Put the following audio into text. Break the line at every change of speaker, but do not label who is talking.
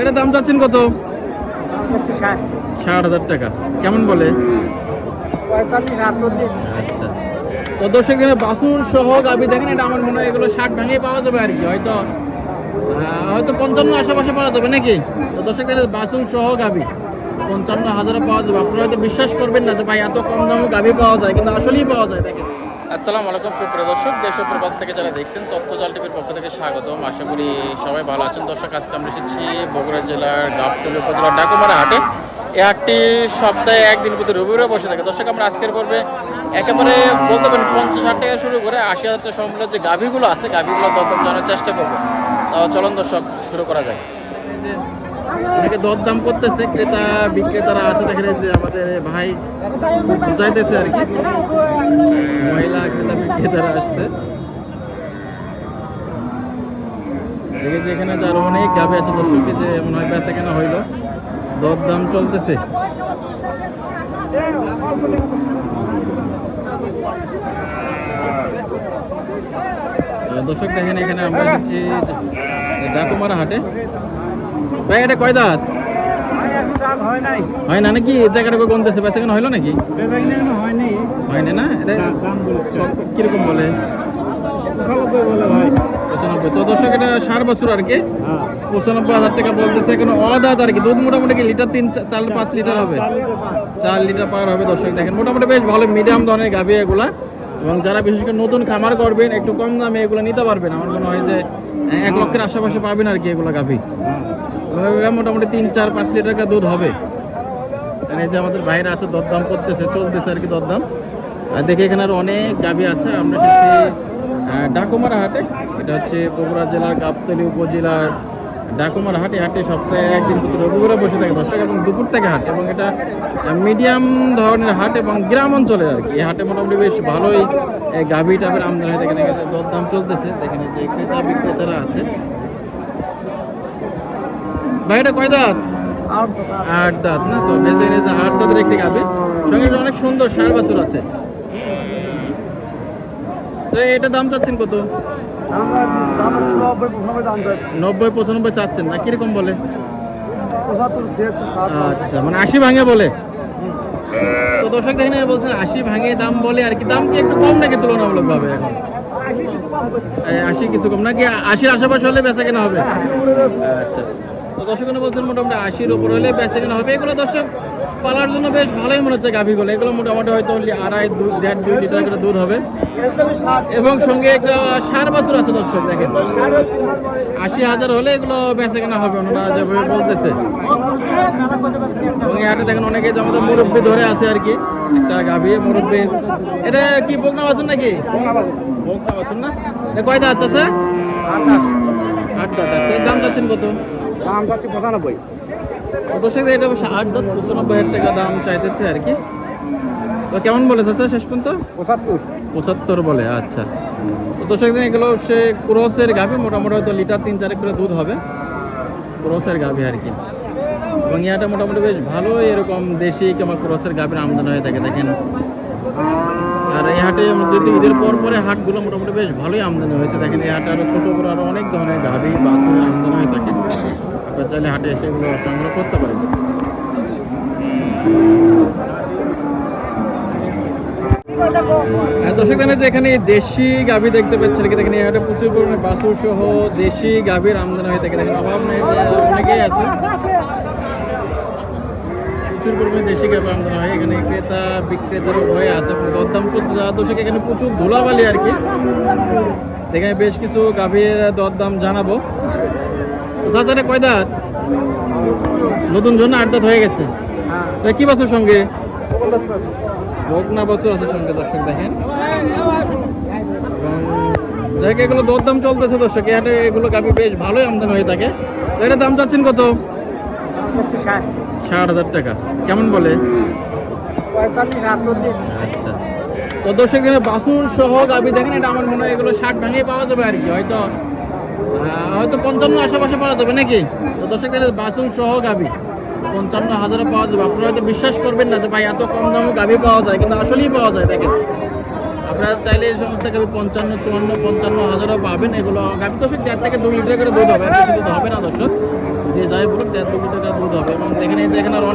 এটা দাম চাচ্ছেন কত?
ষাট।
হাজার টাকা। কেমন বলে? আচ্ছা। তো দর্শক বাসুর সহ গাবি দেখেন এটা আমার মনে হয় এগুলো ষাট ভাঙিয়ে পাওয়া যাবে আর কি। হয়তো হয়তো পঞ্চান্ন আশেপাশে পাওয়া যাবে নাকি? তো দর্শক বাসুর সহ গাবি পঞ্চান্ন হাজারে পাওয়া যাবে। আপনারা হয়তো বিশ্বাস করবেন না যে ভাই এত কম দামে গাবি পাওয়া যায় কিন্তু আসলেই পাওয়া যায় দেখেন। আসসালামু আলাইকুম সুপ্রিয় দর্শক দেশ প্রবাস থেকে যারা দেখছেন তথ্য জাল টিভির পক্ষ থেকে স্বাগতম। আশা করি সবাই ভালো আছেন। দর্শক আজকে আমরা এসেছি বগুড়া জেলার গাবতলী উপজেলার ডাকুমারা হাটে। এই হাটটি সপ্তাহে একদিন প্রতি রবিবারে বসে থাকে। দর্শক আমরা আজকের পর্বে একেবারে বলতে পারেন পঞ্চাশ ষাট টাকা শুরু করে আশি হাজার টাকা সম্পূর্ণ যে গাভীগুলো আছে গাভীগুলো দরদাম জানার চেষ্টা করব। চলন দর্শক শুরু করা যায় অনেকে দরদাম করতেছে, ক্রেতা, বিক্রেতারা আছে দেখেন যে আমাদের ভাই বুঝাইতেছে আর কি। মহিলা, ক্রেতা, বিক্রেতারা আসছে। দেখে যে এখানে যার অনেক গাবে আছে দর্শককে যে মনে হয় বেচা কেনা হইল। দরদাম চলতেছে। দর্শক দেখেন এখানে আমরা এসেছি ডাকুমারা হাটে। ভাই এটা কয় দাঁত?
হয়
না নাকি? জায়গাটা বেচা কেনা হইল নাকি?
হয়নি।
হয়নি না? এটা সব কীরকম বলে?
পঁচানব্বই বলে ভাই।
পঁচানব্বই। তো দর্শক এটা সার বছর আর কি।
হ্যাঁ।
পঁচানব্বই হাজার টাকা বলতেছে। এখন অদাত আর কি। দুধ মোটামুটি কি লিটার তিন চার পাঁচ লিটার হবে? চার লিটার পার হবে দর্শক। দেখেন মোটামুটি বেশ ভালো মিডিয়াম ধরনের গাভি এগুলা। এবং যারা বিশেষ করে নতুন খামার করবেন একটু কম দামে এগুলো নিতে পারবেন। আমার মনে হয় যে এক লক্ষের আশেপাশে পাবেন আর কি এগুলো গাভি। মোটামুটি তিন চার পাঁচ লিটার দুধ হবে। এই যে আমাদের বাইরে আছে দরদাম করতেছে চলতেছে আর কি দরদাম। আর দেখে এখানে আরও অনেক গাভি আছে। আমরা আহ, ডাকুমারা হাটে। এটা হচ্ছে বগুড়া জেলার গাবতলী উপজেলার ডাকুমারা হাটে হাটে সপ্তাহে একদিন প্রতি রবিবারে বসে থাকে দর্শক এবং দুপুর থেকে হাট এবং এটা মিডিয়াম ধরনের হাট এবং গ্রাম অঞ্চলে আর কি। এই হাটে মোটামুটি বেশ ভালোই গাভি টাভের আমদানি হয়। এখানে দরদাম চলতেছে। দেখেন যে ক্রেতা বিক্রেতারা আছে। ভাই এটা কয় দাঁত? আট দাঁত। না? তো ভেজে ভেজে আট দাঁতের একটি গাবে সঙ্গে অনেক সুন্দর ষাট বছর আছে। তো এটা দাম চাচ্ছেন কত?
নব্বই পঁচানব্বই
চাচ্ছেন না কীরকম বলে? আচ্ছা মানে আশি ভাঙে বলে? তো দর্শক দেখেন বলছেন আশি ভাঙে দাম বলে আর কি দাম কি একটু কম নাকি তুলনামূলক ভাবে এখন? আশি কিছু কম নাকি আশির আশেপাশে হলে বেচা কেনা হবে? আচ্ছা তো দর্শক বলছেন মোটামুটি আশির উপর হলে বেচা কেনা হবে। এগুলো দর্শক পালার জন্য বেশ ভালোই মনে হচ্ছে গাভিগুলো। এগুলো মোটামুটি হয়তো আড়াই দুই দেড় দুই লিটার করে দুধ হবে। এবং সঙ্গে একটা সার বছর আছে দর্শক দেখেন। আশি হাজার হলে এগুলো বেচা কেনা হবে ওনারা যেভাবে বলতেছে। এবং এটা দেখেন অনেকে যে আমাদের মুরব্বী ধরে আছে আর কি একটা গাভী মুরব্বী। এটা কি বকনা বাছুর নাকি? বকনা বাছুর না? এটা কয় দাঁত আছে আট দাঁত আছে। এর দাম চাচ্ছেন কত?
দাম যাচ্ছে পঁচানব্বই।
দর্শক এটা অবশ্য আট দাঁত পঁচানব্বই হাজার টাকা দাম চাইতেছে আর কি। তো কেমন বলে চাচা শেষ পর্যন্ত?
পঁচাত্তর।
পঁচাত্তর বলে আচ্ছা। তো দর্শক দিন এগুলো সে ক্রসের গাভী মোটামুটি হয়তো লিটার তিন চারেক করে দুধ হবে। ক্রসের গাভী আর কি। এবং ইয়াটা মোটামুটি বেশ এরকম দেশি কিংবা ক্রসের গাভীর আমদানি হয়ে থাকে দেখেন। আর এই হাটে যদি ঈদের পর পরে হাটগুলো মোটামুটি বেশ ভালোই আমদানি হয়েছে দেখেন এই হাটে আরও ছোটো বড়ো আরও অনেক ধরনের গাভী বাছুর আমদানি হয়ে থাকে। আপনারা চাইলে হাটে এসে এগুলো সংগ্রহ করতে পারেন দর্শক জানেন যে এখানে দেশি গাভী দেখতে পাচ্ছেন কি দেখেন এই হাটে প্রচুর পরিমাণে বাছুর সহ দেশি গাভীর আমদানি হয়ে থাকে। দেখেন অভাব নেই অনেকেই আছে। প্রচুর পরিমাণে দেশি গাভী আমদানি হয়। এখানে ক্রেতা বিক্রেতার উভয় আছে এবং দরদাম চলতে যাওয়া দর্শক এখানে প্রচুর ধুলাবালি আর কি। এখানে বেশ কিছু গাভীর দরদাম জানাব। চাচারে কয় দাঁত? নতুন জন্য আট দাঁত হয়ে গেছে।
হ্যাঁ।
কি বাছুর সঙ্গে? বকনা বছর আছে। সঙ্গে দর্শক দেখেন। জায়গা এগুলো দরদাম চলতেছে দর্শক এই এগুলো গাভি বেশ ভালোই আমদানি হয়ে থাকে। তো এটার দাম চাচ্ছেন কত?
ষাট।
হাজার টাকা। কেমন বলে? আচ্ছা। তো দর্শক এখানে বাসুর সহ গাভি দেখেন এটা আমার মনে হয় এগুলো ষাট ভাঙিয়ে পাওয়া যাবে আর কি হয়তো হয়তো পঞ্চান্ন আশেপাশে পাওয়া যাবে নাকি? তো দর্শক বাসুর সহ গাভি পঞ্চান্ন হাজারে পাওয়া যাবে। আপনারা হয়তো বিশ্বাস করবেন না যে, ভাই, এত কম দামে গাভি পাওয়া যায়, কিন্তু আসলেই পাওয়া যায়, দেখেন। আপনারা চাইলে এই সমস্ত গাভি পঞ্চান্ন, চুয়ান্ন, পঞ্চান্ন হাজারও পাবেন। এগুলো গাভি দর্শক, দেড় থেকে দুই লিটার করে দুধ হবে। দুধ হবে না দর্শক। যে যাই বলুন দেড় দু লিটার করে দুধ হবে। এবং দেখেন এখানে আর অনেক